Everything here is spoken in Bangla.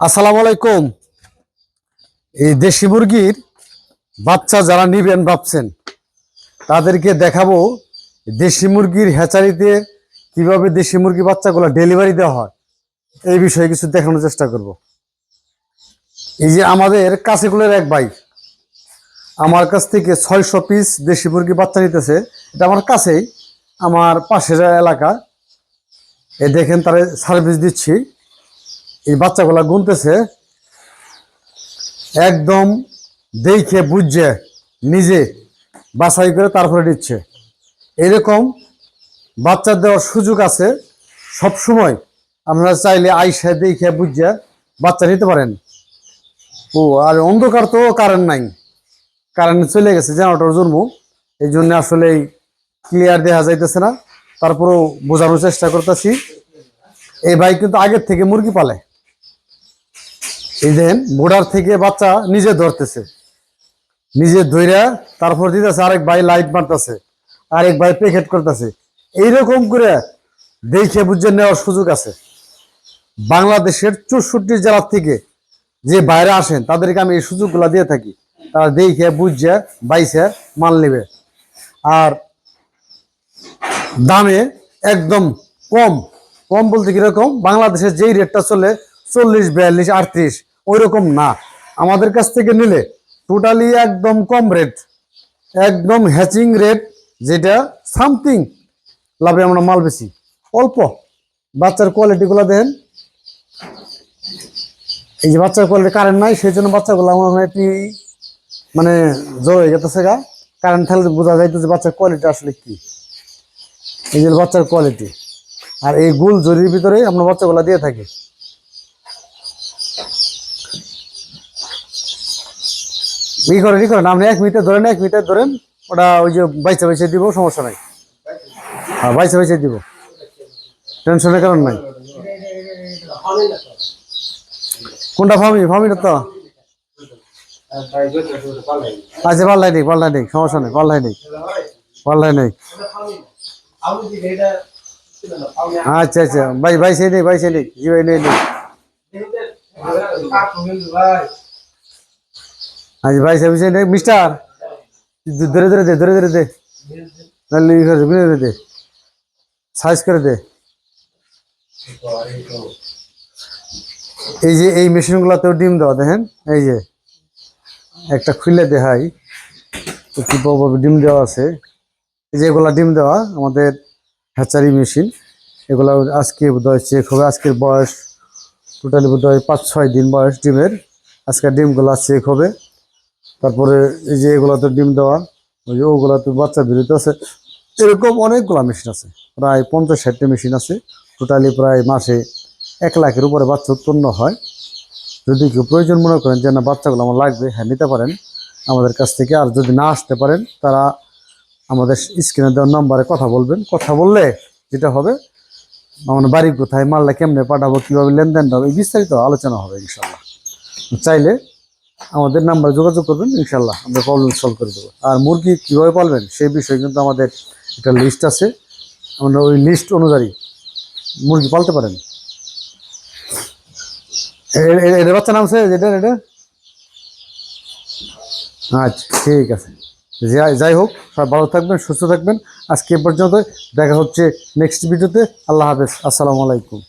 আসসালামু আলাইকুম। এই দেশি মুরগির বাচ্চা যারা নিবেন ভাবছেন, তাদেরকে দেখাবো দেশি মুরগির হ্যাচারিতে কীভাবে দেশি মুরগি বাচ্চাগুলো ডেলিভারি দেওয়া হয়। এই বিষয়ে কিছু দেখানোর চেষ্টা করব। এই যে আমাদের কাছেগুলোর এক ভাই, আমার কাছ থেকে ছয়শো পিস দেশি মুরগি বাচ্চা নিতেছে। এটা আমার কাছেই, আমার পাশের এলাকা। এ দেখেন, তারা সার্ভিস দিচ্ছি। এই বাচ্চাগুলা গুনতেছে, একদম দেখে বুঝছে নিজে বাছাই করে তারপরে দিচ্ছে। এরকম বাচ্চা দেওয়ার সুযোগ আছে সব সময় আপনারা চাইলে আইসা দেখে বুঝছে বাচ্চা নিতে পারেন। ও, আর অন্ধকার তো কারেন্ট নাই কারেন্ট চলে গেছে জেনারেটর জন্ম। এই জন্য আসলে ক্লিয়ার দেখা যাইতেছে না। তারপরেও বোঝানোর চেষ্টা করতেছি। এই ভাই কিন্তু আগের থেকে মুরগি পালে। এই দেন থেকে বাচ্চা নিজে ধরতেছে। নিজে ধইরা তারপর দিতেছে আরেক ভাই লাইট মারতেছে, আরেক ভাই প্যাকেট করতেছে। এইরকম করে দেখে বুঝে নেওয়ার সুযোগ আছে। বাংলাদেশের চৌষট্টি জেলার থেকে যে বাইরে আসেন, তাদেরকে আমি এই সুযোগগুলো দিয়ে থাকি। তারা দেখে বুঝছে বাইসে মাল নেবে। আর দামে একদম কম কম বলতে কীরকম? বাংলাদেশের যেই রেটটা চলে চল্লিশ, বিয়াল্লিশ, আটত্রিশ। ওই রকম না। আমাদের কাছ থেকে নিলে টোটালি একদম কম রেট একদম হ্যাচিং রেট যেটা সামথিং লাভে আমরা মাল বেশি অল্প। বাচ্চার কোয়ালিটিগুলো দেন এই যে বাচ্চার কোয়ালিটি কারেন্ট নাই সেই জন্য বাচ্চাগুলো আমার একটি মানে জ্বর হয়ে গেছে গা। কারেন্ট থাকলে বোঝা যাইতো যে বাচ্চার কোয়ালিটি আসলে কি। এই যে বাচ্চার কোয়ালিটি আর এই গুল জরির ভিতরে আমরা বাচ্চাগুলো দিয়ে থাকি। ই করেন ই করেন, আপনি এক মিটার ধরেন, এক মিটার ধরেন, ওটা ওই যে বাইচে বাইচে দিব, সমস্যা নাই। হ্যাঁ বাইচে বাইচে দিব। টেনশনের কারণ নাই। কোনটা ফার্মি ফার্মিটা তো? আচ্ছা পাল্লাই নেই পাল্লাই নেই সমস্যা নেই পাল্লাই নেই পাল্লাই নেই আচ্ছা আচ্ছা ভাই ভাই সেই নেই ভাই সেই নেই জি ভাই নেই নেই আচ্ছা ভাই সেই মিস্টার ধরে ধরে দে ধরে ধরে দে। দে, সাইজ করে দে। এই যে এই মেশিনগুলোতেও ডিম দেওয়া দেখেন? এই যে একটা খুলে দেখাই। তো কি বলব, ডিম দেওয়া আছে। এই যে এগুলা ডিম দেওয়া আমাদের হ্যাচারি মেশিন এগুলো আজকে বোধহয় চেক হবে। আজকের বয়স টোটালি বোধহয় পাঁচ ছয় দিন বয়স ডিমের। আজকের ডিমগুলো চেক হবে। তারপরে এই যে এগুলাতে ডিম দেওয়া, ওই যে ওগুলাতে বাচ্চা বেরোতে আছে। এরকম অনেকগুলা মেশিন আছে, প্রায় পঞ্চাশ ষাটটি মেশিন আছে। টোটালি প্রায় মাসে এক লাখের উপরে বাচ্চা উৎপন্ন হয়। যদি কেউ প্রয়োজন মনে করেন যে না, বাচ্চাগুলো আমার লাগবে হ্যাঁ নিতে পারেন। আমাদের কাছ থেকে, আর যদি না আসতে পারেন, তারা আমাদের স্ক্রিনে দেওয়ার নাম্বারে কথা বলবেন। কথা বললে যেটা হবে, আমার বাড়ি কোথায়, মালটা কেমনে পাঠাবো, কীভাবে লেনদেন হবে বিস্তারিত আলোচনা হবে ইনশাল্লাহ চাইলে আমাদের নাম্বারে যোগাযোগ করবেন ইনশাল্লাহ আমরা প্রবলেম সলভ করে দেবো। আর মুরগি কীভাবে পালবেন সেই বিষয়ে কিন্তু আমাদের একটা লিস্ট আছে। আমরা ওই লিস্ট অনুযায়ী মুরগি পালতে পারেন। এটা বাচ্চা নাম আছে এটা এটা আচ্ছা ঠিক আছে। যাই হোক, সবাই ভালো থাকবেন, সুস্থ থাকবেন। আজকে পর্যন্ত দেখা হচ্ছে নেক্সট ভিডিওতে আল্লাহ হাফেজ। আসসালামু আলাইকুম।